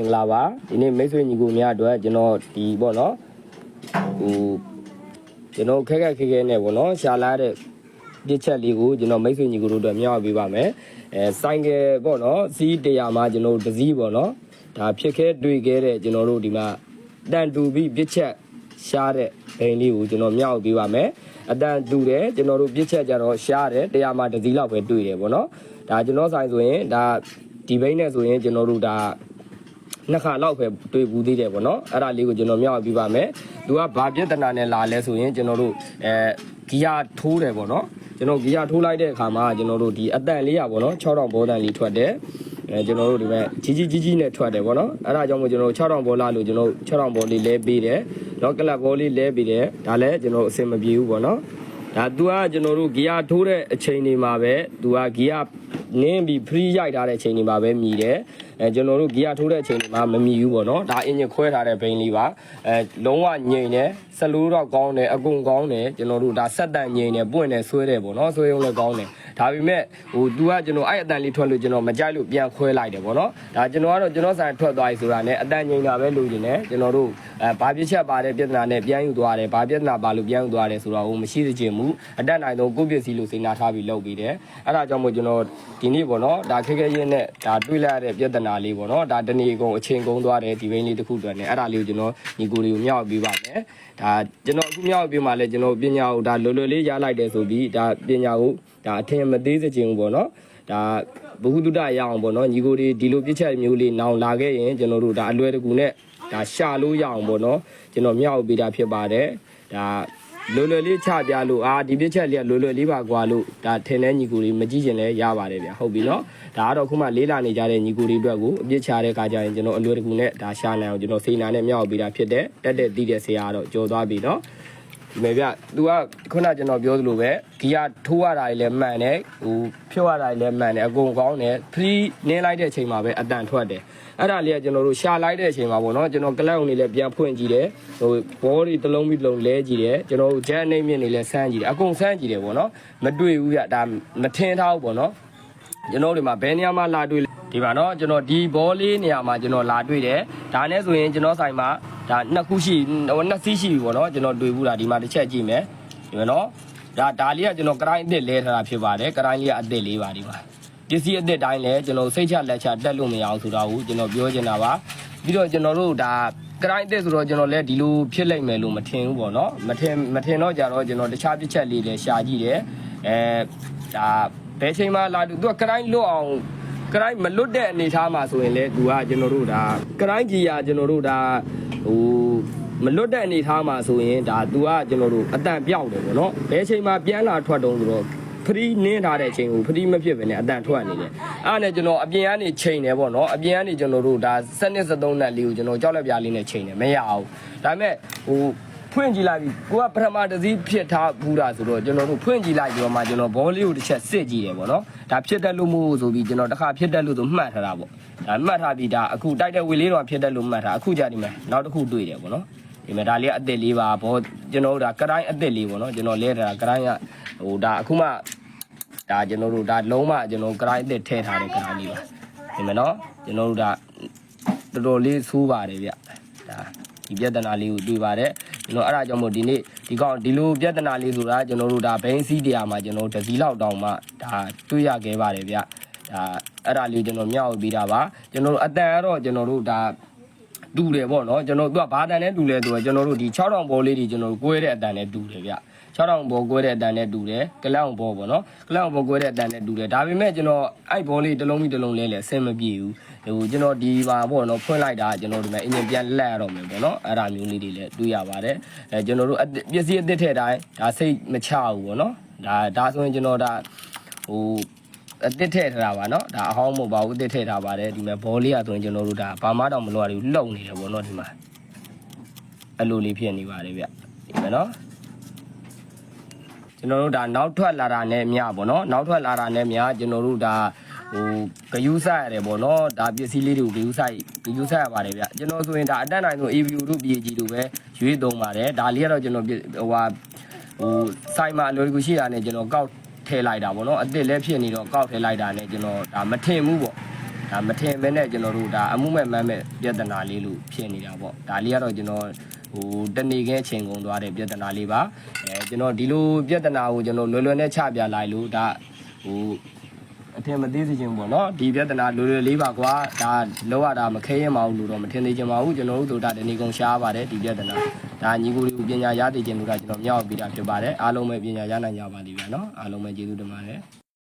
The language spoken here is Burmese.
မင်္ဂလာပါဒီနေ့မိတ်ဆွေညီကိုများအတွက်ကျွန်တော်ဒီပေါ့နော်ဟိုကျွန်တော်ခက်ခက်ခဲခဲနဲ့ပေါ့နော်ရှာလာတဲ့ပြစ်ချက်လေးကိုကျွန်တော်မိတ်ဆွေညီကိုတို့အတွက်မျှဝေပေးပါမယ်အဲဆိုင်ကယ်ပေါ့နော်စီးတရားမှာကျွန်တော်တစ်စီးပေါ့နော်ဒါဖြစ်ခဲတွေ့ခဲ့တဲ့ကျွန်တော်တို့ဒီမှာတန်တူပြီးပြစ်ချက်ရှားတဲ့ဘိန်းလေးကိုကျွန်တော်မျှဝေပေးပါမယ်အတန်တူတယ်ကျွန်တော်တို့ပြစ်ချက်ကြတော့ရှားတယ်တရားမှာတစ်စီးလောက်ပဲတွေ့တယ်ပေါ့နော်ဒါကျွန်တော်ဆိုင်ဆိုရင်ဒါဒီဘိန်းနဲ့ဆိုရင်ကျွန်တော်တို့ဒါ နှစ်ခါလောက်ပဲတွေ့ဘူးသေးတယ်ပေါ့နော်အဲ့ဒါလေးကိုကျွန်တော်မြောက်ပြပါမယ်သူကဘာပြဿနာနဲ့လာလဲဆိုရင်ကျွန်တော်တို့အဲဂီယာထိုးတယ်ပေါ့နော်ကျွန်တော်ဂီယာထိုးလိုက်တဲ့အခါမှာကျွန်တော်တို့ဒီအတန်လေးရပေါ့နော်6000ဘောတန်လေးထွက်တယ်အဲကျွန်တော်တို့ဒီမဲ့ကြီးကြီးကြီးကြီးနဲ့ထွက်တယ်ပေါ့နော်အဲ့ဒါကြောင့်မို့ကျွန်တော်6000ဘောလာလို့ကျွန်တော်6000ဘောလေးလဲပေးတယ်နော်ကလပ်ဘောလေးလဲပေးတယ်ဒါလည်းကျွန်တော်အဆင်မပြေဘူးပေါ့နော်ဒါသူကကျွန်တော်တို့ဂီယာထိုးတဲ့အချိန်တွေမှာပဲသူကဂီယာနင်းပြီး free ရိုက်ထားတဲ့အချိန်တွေမှာပဲမြည်တယ် အဲကျွန်တော်တို့ဂီယာထိုးတဲ့အချိန်တွေမှာမမြည်ဘူးပေါ့နော်ဒါအင်ဂျင်ခွဲထားတဲ့ဘိန်းလေးပါအဲလုံးဝငြိမ်တယ်ဆလိုးတော့ကောင်းတယ်အကုန်ကောင်းတယ်ကျွန်တော်တို့ဒါဆက်တန်ငြိမ်တယ်ပွင့်တယ်ဆွဲတယ်ပေါ့နော်ဆွဲရုံလည်းကောင်းတယ် ဒါပေမဲ့ဟို तू ကကျွန်တော်အဲ့အတန်လေးထွက်လို့ကျွန်တော်မကြိုက်လို့ပြန်ခွဲလိုက်တယ်ပေါ့နော်ဒါကျွန်တော်ကတော့ကျွန်တော်ဆိုင်ထွက်သွားပြီဆိုတာနဲ့အတန်ငြိမ်တာပဲလိုချင်တယ်ကျွန်တော်တို့အဲဘာပြစ်ချက်ပါတဲ့ပြဿနာနဲ့ပြန်ယူသွားတယ်ဘာပြဿနာပါလို့ပြန်ယူသွားတယ်ဆိုတော့ဟိုမရှိသခြင်းမူအတက်နိုင်တော့ကိုယ့်ပစ္စည်းလို့စိတ်နာထားပြီးလုပ်ပြီးတယ်အဲ့ဒါကြောင့်မို့ကျွန်တော်ဒီနေ့ပေါ့နော်ဒါခက်ခဲရင်းနဲ့ဒါတွေးလိုက်ရတဲ့ပြဿနာလေးပေါ့နော်ဒါတနေ့ကုန်အချိန်ကုန်သွားတယ်ဒီဘိန်းလေးတစ်ခုတည်းနဲ့အဲ့ဒါလေးကိုကျွန်တော်ညီကိုလေးကိုမြောက်ပေးပါမယ်ဒါကျွန်တော်အခုမြောက်ပေးမှလဲကျွန်တော်ပညာကိုဒါလွယ်လွယ်လေးရလိုက်တယ်ဆိုပြီးဒါပညာကိုဒါအထင်မသေးစခြင်းဘူးပေါ့နော်ဒါဘ ഹു တုဒရအောင်ပေါ့နော်ညီကိုလေးဒီလိုပြစ်ချက်မျိုးလေးနောင်လာခဲ့ရင်ကျွန်တော်တို့ဒါအလွယ်တကူနဲ့ဒါရှာလို့ရအောင်ပေါ့နော်ကျွန်တော်မြောက်ပေးတာဖြစ်ပါတယ်ဒါလွယ်လွယ်လေးချပြလို့အာဒီပြစ်ချက်လေးကလွယ်လွယ်လေးပါကွာလို့ဒါထင်တဲ့ညီကိုလေးမကြည့်ချင်လဲရပါတယ်ဗျဟုတ်ပြီနော်ဒါကတော့ခုမှလေးလာနေကြတဲ့ညီကိုလေးအတွက်ကိုအပြစ်ချတဲ့ခါကျရင်ကျွန်တော်အလွယ်တကူနဲ့ဒါရှာနိုင်အောင်ကျွန်တော်စိတ်နာနဲ့မြောက်ပေးတာဖြစ်တဲ့တက်တဲ့တီးတဲ့ဆရာကတော့ကြော်သွားပြီနော် ဒီမဲ့ဗျ तू ကခုနကျွန်တော်ပြောသလိုပဲဂီယာထိုးရတာကြီးလည်းမှန်တယ်ဟိုဖြုတ်ရတာကြီးလည်းမှန်တယ်အကုန်ကောင်းတယ် free နင်းလိုက်တဲ့အချိန်မှာပဲအတန်ထွက်တယ်အဲ့ဒါလေးကကျွန်တော်တို့ရှာလိုက်တဲ့အချိန်မှာပေါ့နော်ကျွန်တော်ကလပ်ုံနေလည်းပြန်ဖွင့်ကြည့်တယ်ဟိုဘောတွေတစ်လုံးပြီးတစ်လုံးလဲကြည့်တယ်ကျွန်တော်တို့ဂျန်နေမြင့်နေလည်းဆန်းကြည့်တယ်အကုန်ဆန်းကြည့်တယ်ပေါ့နော်မတွေ့ဘူးဗျဒါမထင်ထားဘူးပေါ့နော်ကျွန်တော်တို့ဒီမှာဘယ်နေရာမှာလာတွေ့လဲဒီမှာနော်ကျွန်တော်ဒီဘောလေးနေရာမှာကျွန်တော်လာတွေ့တယ်ဒါနဲ့ဆိုရင်ကျွန်တော်ဆိုင်မှာ ဒါနှစ်ခုရှိဟိုနှစ်စီးရှိပြီပေါ့နော်ကျွန်တော်တွေ့ဘူးလားဒီမှာတစ်ချက်ကြည့်မယ်ဒီမှာနော်ဒါဒါလေးကကျွန်တော်ကရိုင်းအစ်စ်လဲထားတာဖြစ်ပါတယ်ကရိုင်းလေးကအစ်စ်လေးပါဒီမှာပစ္စည်းအစ်စ်တိုင်းလဲကျွန်တော်စိတ်ချလက်ချတက်လို့မရအောင်ဆိုတော့ကျွန်တော်ပြောချင်တာပါပြီးတော့ကျွန်တော်တို့ဒါကရိုင်းအစ်စ်ဆိုတော့ကျွန်တော်လည်းဒီလိုဖြစ်လိုက်မယ်လို့မထင်ဘူးပေါ့နော်မထင်မထင်တော့ကြတော့ကျွန်တော်တခြားတစ်ချက်လေးလည်းရှာကြည့်တယ်အဲဒါဘယ်ချိန်မှလာသူကကရိုင်းလွတ်အောင်ကရိုင်းမလွတ်တဲ့အနေအထားမှာဆိုရင်လေသူကကျွန်တော်တို့ဒါကရိုင်းကြီးရကျွန်တော်တို့ဒါ ဟိုမလွတ်တဲ့အနေအထားမှာဆိုရင်ဒါသူကကျွန်တော်တို့အတန်ပြောက်တယ်ပေါ့နော်ဘယ်ချိန်မှပြန်လာထွက်တုံးဆိုတော့ဖရီနင်းထားတဲ့အချိန်ကိုဖရီမဖြစ်ပဲနဲ့အတန်ထွက်နေတယ်အဲ့ဒါနဲ့ကျွန်တော်အပြင်ကနေချိန်တယ်ပေါ့နော်အပြင်ကနေကျွန်တော်တို့ဒါစနစ်73နက်လေးကိုကျွန်တော်ကြောက်လက်ပြလေးနဲ့ချိန်တယ်မရအောင်ဒါပေမဲ့ဟို ဖွင့်ကြည့်လိုက်ပြီကိုကပထမတစ်စီးဖြစ်ထားဘူးတာဆိုတော့ကျွန်တော်တို့ဖွင့်ကြည့်လိုက်ပြီးတော့မှကျွန်တော်ဘောလေးကိုတစ်ချက်စစ်ကြည့်တယ်ပေါ့နော်ဒါဖြစ်တတ်လို့မို့ဆိုပြီးကျွန်တော်တစ်ခါဖြစ်တတ်လို့ဆိုမှတ်ထားတာပေါ့ဒါမှတ်ထားပြီးဒါအခုတိုက်တဲ့ဝေလေးတော့ဖြစ်တတ်လို့မှတ်ထားအခုကြဒီမှာနောက်တစ်ခုတွေ့တယ်ပေါ့နော်ဒီမှာဒါလေးအစ်စ်လေးပါဘောကျွန်တော်တို့ဒါကရိုင်းအစ်စ်လေးပေါ့နော်ကျွန်တော်လဲတာကရိုင်းကဟိုဒါအခုမှဒါကျွန်တော်တို့ဒါလုံးမကျွန်တော်ကရိုင်းအစ်စ်ထည့်ထားတဲ့ကရိုင်းလေးပါဒီမှာနော်ကျွန်တော်တို့ဒါတော်တော်လေးဆိုးပါတယ်ဗျဒါဒီပြဿနာလေးကိုတွေ့ပါတယ် ကျွန်တော်အဲ့ဒါကြောင့်မို့ဒီနေ့ဒီကောင်ဒီလိုပြဿနာလေးဆိုတာကျွန်တော်တို့ဒါဘိန်းစီးတရားမှာကျွန်တော်တစည်းလောက်တောင်မှဒါတွေ့ရခဲ့ပါတယ်ဗျဒါအဲ့ဒါလေးကျွန်တော်မြောက်ပြီးတာပါကျွန်တော်တို့အတန်ကတော့ကျွန်တော်တို့ဒါ တူတယ်ပေါ့နော်ကျွန်တော်တို့ကဘာတန်နဲ့တူလဲဆိုတော့ကျွန်တော်တို့ဒီ6000ဘောလေးတွေကျွန်တော်တို့ကိုဲတဲ့အတန်နဲ့တူတယ်ဗျ6000ဘောကိုဲတဲ့အတန်နဲ့တူတယ်ကလောင်ဘောပေါ့နော်ကလောင်ဘောကိုဲတဲ့အတန်နဲ့တူတယ်ဒါပေမဲ့ကျွန်တော်အဲ့ဘောလေးတစ်လုံးပြီးတစ်လုံးလဲလဲအဆင်မပြေဘူးဟိုကျွန်တော်ဒီပါပေါ့နော်ဖွင့်လိုက်တာကျွန်တော်ဒီမှာအင်ဂျင်ပြန်လက်ရတော့မယ်ပေါ့နော်အဲ့ဒါမျိုးလေးတွေလည်းတွေ့ရပါတယ်အဲကျွန်တော်တို့အသစ်ပစ္စည်းအသစ်ထည့်တိုင်းဒါစိတ်မချဘူးပေါ့နော်ဒါဒါဆိုရင်ကျွန်တော်ဒါဟို အသစ်ထည့်ထားတာပါเนาะဒါအဟောင်းမဟုတ်ပါဘူးအသစ်ထည့်ထားပါတယ်ဒီမှာဘောလေးอ่ะဆိုရင်ကျွန်တော်တို့ဒါဘာမှတော့မလိုရဘူးလှုပ်နေတယ်ပေါ့เนาะဒီမှာအဲ့လိုလေးဖြစ်နေပါတယ်ဗျဒီမှာเนาะကျွန်တော်တို့ဒါနောက်ထွက်လာတာနဲ့မြပေါ့เนาะနောက်ထွက်လာတာနဲ့မြကျွန်တော်တို့ဒါဟိုဂယူးဆိုင်ရတယ်ပေါ့เนาะဒါပစ္စည်းလေးတွေကိုဂယူးဆိုင်ဂယူးဆိုင်ရပါတယ်ဗျကျွန်တော်ဆိုရင်ဒါအတက်နိုင်ဆုံး AVU တို့ PAG တို့ပဲရွေးသုံးပါတယ်ဒါလေးကတော့ကျွန်တော်ဟိုဟာဟိုဆိုင်မှာအလွယ်တကူရှိတာနဲ့ကျွန်တော်ကောက် ထည့်လိုက်တာပေါ့နော်အစ်စ်လည်းဖြစ်နေတော့ကောက်ထည့်လိုက်တာနဲ့ကျွန်တော်ဒါမထင်ဘူးပေါ့ဒါဒါမထင်မဲနဲ့ကျွန်တော်တို့ဒါအမှုမဲ့မှန်းမဲ့ပြဿနာလေးလို့ဖြစ်နေတာပေါ့ဒါလေးကတော့ကျွန်တော်ဟိုတနေခင်းအချိန်ကုန်သွားတဲ့ပြဿနာလေးပါအဲကျွန်တော်ဒီလိုပြဿနာကိုကျွန်တော်လွယ်လွယ်နဲ့ချပြလိုက်လို့ဒါဟို အထင်မသေးစေချင်ဘူးပေါ့နော်ဒီပြဿနာလွယ်လွယ်လေးပါကွာဒါလောက်ရတာမခဲရင်မအောင်လို့တော့မထင်သေးချင်ပါဘူးကျွန်တော်တို့တို့ဒါတနေကုန်ရှားပါတယ်ဒီပြဿနာဒါညီကိုလေးကိုပညာရသိချင်လို့ဒါကျွန်တော်မြောက်ပြတာဖြစ်ပါတယ်အားလုံးပဲပညာရနိုင်ကြပါလိမ့်မယ်နော်အားလုံးပဲကျေးဇူးတင်ပါတယ်